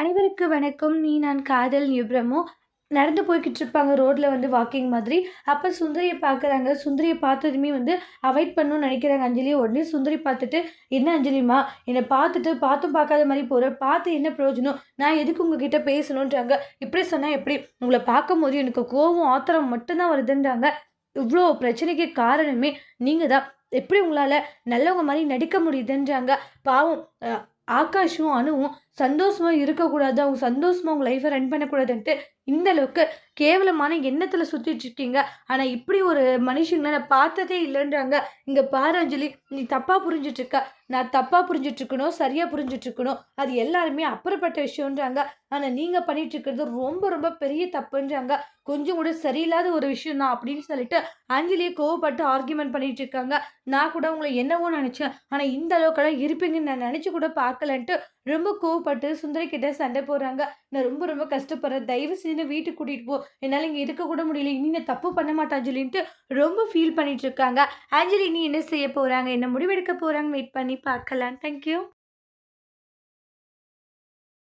அனைவருக்கு வணக்கம். நீ நான் காதல் நியூப்ரமோ நடந்து போய்கிட்டு இருப்பாங்க ரோட்டில் வந்து வாக்கிங் மாதிரி. அப்போ சுந்தரியை பார்க்குறாங்க. சுந்தரியை பார்த்ததுமே வந்து அவாய்ட் பண்ணணும்னு நினைக்கிறாங்க அஞ்சலி. உடனே சுந்தரி பார்த்துட்டு, "என்ன அஞ்சலிமா என்னை பார்த்துட்டு பார்த்தும் பார்க்காத மாதிரி போகிற பார்த்து என்ன பிரயோஜனம்? நான் எதுக்கு உங்ககிட்ட பேசணுன்றாங்க." இப்படி சொன்னால் எப்படி? உங்களை பார்க்கும்போது எனக்கு கோவம், ஆத்திரம் மட்டும்தான் வருதுன்றாங்க. இவ்வளோ பிரச்சனைக்கு காரணமே நீங்கள் தான். எப்படி உங்களால் நல்லவங்க மாதிரி நடிக்க முடியுதுன்றாங்க. பாவம் ஆகாஷும், அணுவும் சந்தோஷமாக இருக்கக்கூடாது. அவங்க சந்தோஷமாக அவங்க லைஃப்பை ரன் பண்ணக்கூடாதுன்ட்டு, இந்த அளவுக்கு கேவலமான எண்ணத்தில் சுற்றிட்டு இருக்கீங்க. ஆனால் இப்படி ஒரு மனுஷங்களை நான் பார்த்ததே இல்லைன்றாங்க இங்கே பாரு அஞ்சலி, நீ தப்பாக புரிஞ்சிட்ருக்க நான் தப்பாக புரிஞ்சிட்ருக்கணும் சரியாக புரிஞ்சிட்ருக்கணும் அது எல்லாருமே அப்புறப்பட்ட விஷயம்ன்றாங்க. ஆனால் நீங்கள் பண்ணிட்டு ரொம்ப ரொம்ப பெரிய தப்புன்றாங்க. கொஞ்சம் கூட சரியில்லாத ஒரு விஷயம் தான் அப்படின்னு சொல்லிட்டு, அஞ்சலியை கோவப்பட்டு ஆர்கியூமெண்ட் பண்ணிட்டு இருக்காங்க. நான் கூட உங்களை என்னவோ நினச்சேன் ஆனால் இந்த அளவுக்கெல்லாம் இருப்பீங்கன்னு நான் நினச்சி கூட பார்க்கலன்ட்டு, ரொம்ப கோவப்பட்டு சுந்தரி கிட்ட சண்டை போடுறாங்க. "நான் ரொம்ப ரொம்ப கஷ்டப்படுறேன். தயவு செஞ்சு வீட்டுக்கு கூட்டிகிட்டு போ. என்னால் இங்கே இருக்க கூட முடியல. இனி நான் தப்பு பண்ண மாட்டேன் அஞ்சலின்ட்டு" ரொம்ப ஃபீல் பண்ணிட்டு இருக்காங்க. அஞ்சலி இனி என்ன செய்ய போகிறாங்க என்ன முடிவெடுக்க போறாங்கன்னு வெயிட் பண்ணி பார்க்கலாம். Thank you.